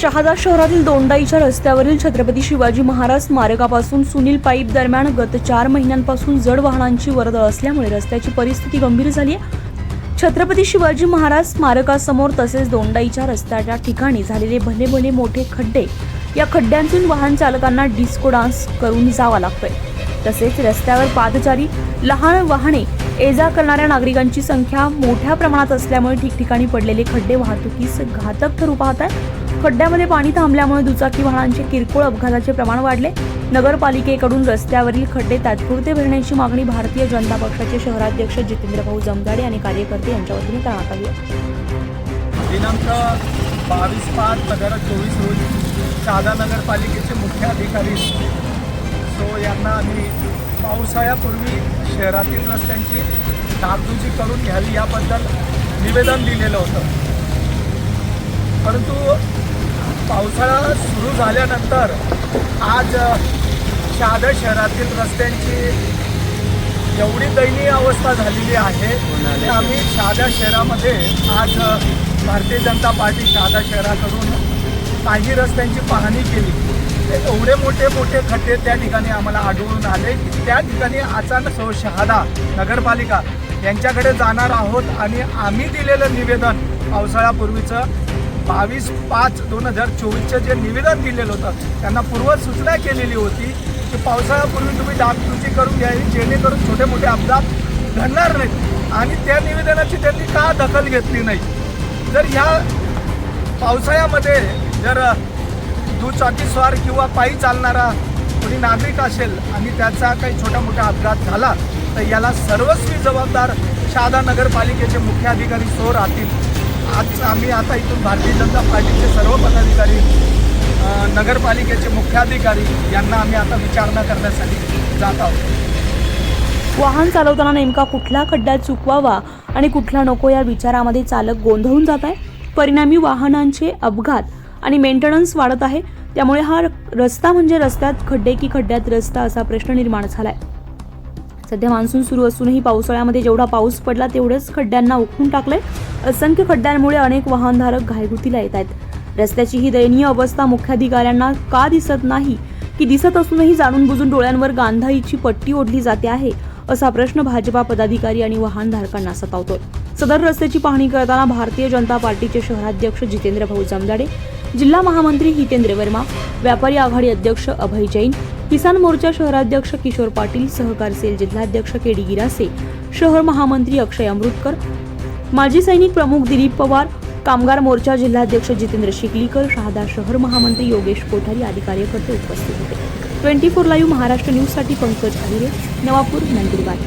शहादा शहरातील दोंडाईच्या रस्त्यावरील छत्रपती शिवाजी महाराज स्मारकापासून सुनील पाईप दरम्यान गत चार महिन्यांपासून जड वाहनांची वर्दळ असल्यामुळे रस्त्याची परिस्थिती गंभीर झाली आहे. छत्रपती शिवाजी महाराज स्मारकासमोर तसेच दोंडाईच्या रस्त्याच्या ठिकाणी झालेले भले भले मोठे खड्डे या खड्ड्यांतून वाहन चालकांना डिस्को डान्स करून जावा लागतोय. तसेच रस्त्यावर पादचारी लहान वाहने ये जा करणाऱ्या नागरिकांची संख्या मोठ्या प्रमाणात असल्यामुळे ठिकठिकाणी पडलेले खड्डे वाहतुकीस घातक ठरू पाहत आहेत. खड्ड्यामध्ये पाणी थांबल्यामुळे दुचाकी वाहनांचे किरकोळ अपघाताचे प्रमाण वाढले. नगरपालिकेकडून रस्त्यावरील खड्डे तात्पुरते भरण्याची मागणी भारतीय जनता पक्षाचे शहराध्यक्ष जितेंद्र भाऊ जमदाडे आणि कार्यकर्ते यांच्या वतीने करण्यात आली दिनांक बावीस पाच दोन हजार चोवीस रोजी शहादा नगरपालिकेचे मुख्य अधिकारी सो यांना आम्ही पावसाळ्यापूर्वी शहरातील रस्त्यांची डागडुजी करून घ्यावी याबद्दल निवेदन लिहिलेलं होतं. परंतु पावसाळा सुरू झाल्यानंतर आज शहादा शहरातील रस्त्यांची एवढी दयनीय अवस्था झालेली आहे की आम्ही शहादा शहरामध्ये आज भारतीय जनता पार्टी शहादा शहराकडून काही रस्त्यांची पाहणी केली. ते एवढे मोठे मोठे खड्डे त्या ठिकाणी आम्हाला आढळून आले त्या ठिकाणी अचानक सो शहादा नगरपालिका यांच्याकडे जाणार आहोत आणि आम्ही दिलेलं निवेदन पावसाळ्यापूर्वीचं बावीस पाच दोन हजार चोवीसचं जे निवेदन दिलेलं होतं त्यांना पूर्वसूचना केलेली होती की पावसाळ्यापूर्वी तुम्ही डागडुजी करून घ्यावी जेणेकरून छोटे मोठे अपघात घडणार नाहीत. आणि त्या निवेदनाची त्यांनी का दखल घेतली नाही? जर ह्या पावसाळ्यामध्ये जर दुचाकीस्वार किंवा पायी चालणारा कोणी नागरिक असेल आणि त्याचा काही छोटा मोठा अपघात झाला तर याला सर्वस्वी जबाबदार शहादा नगरपालिकेचे मुख्य अधिकारी सो राहतील. आज आम्ही आता इथून भारतीय जनता पार्टीचे सर्व पदाधिकारी नगरपालिकेचे मुख्याधिकारी यांना आम्ही आता विचारणा करण्यासाठी जात आहोत. वाहन चालवताना नेमका कुठला खड्ड्यात चुकवावा आणि कुठला नको या विचारामध्ये चालक गोंधळून जात आहे? परिणामी वाहनांचे अपघात आणि मेंटेनन्स वाढत आहे. त्यामुळे हा रस्ता म्हणजे रस्त्यात खड्डे की खड्ड्यात रस्ता असा प्रश्न निर्माण झाला आहे सध्या मान्सून सुरू असूनही पावसाळ्यामध्ये जेवढा पाऊस पडला तेवढेच खड्ड्यांना उखडून टाकलंय. असंख्य खड्ड्यांमुळे अनेक वाहनधारक घायगुतीला येत आहेत रस्त्याची ही दयनीय अवस्था मुख्याधिकाऱ्यांना का दिसत नाही की दिसत असूनही जाणून बुजून डोळ्यांवर गांधाईची पट्टी ओढली जाते आहे असा प्रश्न भाजपा पदाधिकारी आणि वाहनधारकांना सतावतोय. सदर रस्त्याची पाहणी करताना भारतीय जनता पार्टीचे शहराध्यक्ष जितेंद्र भाऊ जमदाडे जिल्हा महामंत्री हितेंद्र वर्मा व्यापारी आघाडी अध्यक्ष अभय जैन किसान मोर्चा शहराध्यक्ष किशोर पाटील सहकार सेल जिल्हाध्यक्ष के डी गिरासे शहर महामंत्री अक्षय अमृतकर माजी सैनिक प्रमुख दिलीप पवार कामगार मोर्चा जिल्हाध्यक्ष जितेंद्र शिकलीकर शहादा शहर महामंत्री योगेश कोठारी आदी कार्यकर्ते उपस्थित होते. ट्वेंटी फोर लाईव्ह महाराष्ट्र न्यूजसाठी पंकज अहिरे नवापूर नंदुरबार.